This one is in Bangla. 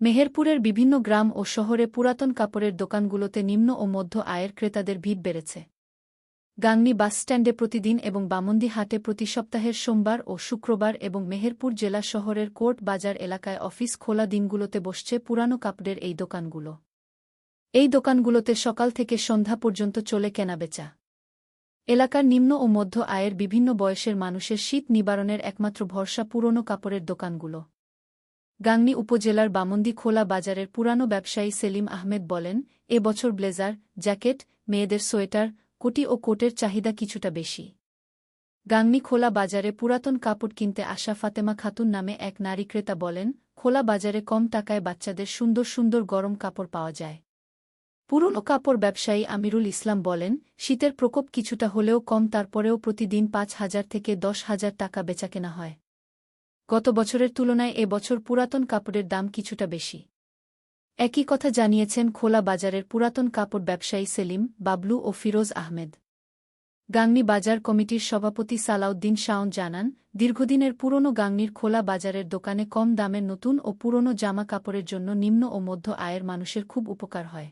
মেহেরপুরের বিভিন্ন গ্রাম ও শহরে পুরাতন কাপড়ের দোকানগুলোতে নিম্ন ও মধ্য আয়ের ক্রেতাদের ভিড় বেড়েছে। গাংনী বাসস্ট্যান্ডে প্রতিদিন এবং বামন্দি হাটে প্রতি সপ্তাহের সোমবার ও শুক্রবার এবং মেহেরপুর জেলা শহরের কোর্ট বাজার এলাকায় অফিস খোলা দিনগুলোতে বসছে পুরানো কাপড়ের এই দোকানগুলো। এই দোকানগুলোতে সকাল থেকে সন্ধ্যা পর্যন্ত চলে কেনাবেচা। এলাকার নিম্ন ও মধ্য আয়ের বিভিন্ন বয়সের মানুষের শীত নিবারণের একমাত্র ভরসা পুরনো কাপড়ের দোকানগুলো। গাংনী উপজেলার বামন্দি খোলা বাজারের পুরানো ব্যবসায়ী সেলিম আহমেদ বলেন, এ বছর ব্লেজার, জ্যাকেট, মেয়েদের সোয়েটার, কোটি ও কোটের চাহিদা কিছুটা বেশি। গাংনী খোলা বাজারে পুরাতন কাপড় কিনতে আসা ফাতেমা খাতুন নামে এক নারী ক্রেতা বলেন, খোলা বাজারে কম টাকায় বাচ্চাদের সুন্দর সুন্দর গরম কাপড় পাওয়া যায়। পুরনো কাপড় ব্যবসায়ী আমিরুল ইসলাম বলেন, শীতের প্রকোপ কিছুটা হলেও কম, তারপরেও প্রতিদিন পাঁচ হাজার থেকে দশ হাজার টাকা বেচাকেনা হয়। গত বছরের তুলনায় এ বছর পুরাতন কাপড়ের দাম কিছুটা বেশি। একই কথা জানিয়েছেন খোলা বাজারের পুরাতন কাপড় ব্যবসায়ী সেলিম, বাবলু ও ফিরোজ আহমেদ। গাংনী বাজার কমিটির সভাপতি সালাউদ্দিন শাওন জানান, দীর্ঘদিনের পুরনো গাংনীর খোলা বাজারের দোকানে কম দামের নতুন ও পুরনো জামা কাপড়ের জন্য নিম্ন ও মধ্য আয়ের মানুষের খুব উপকার হয়।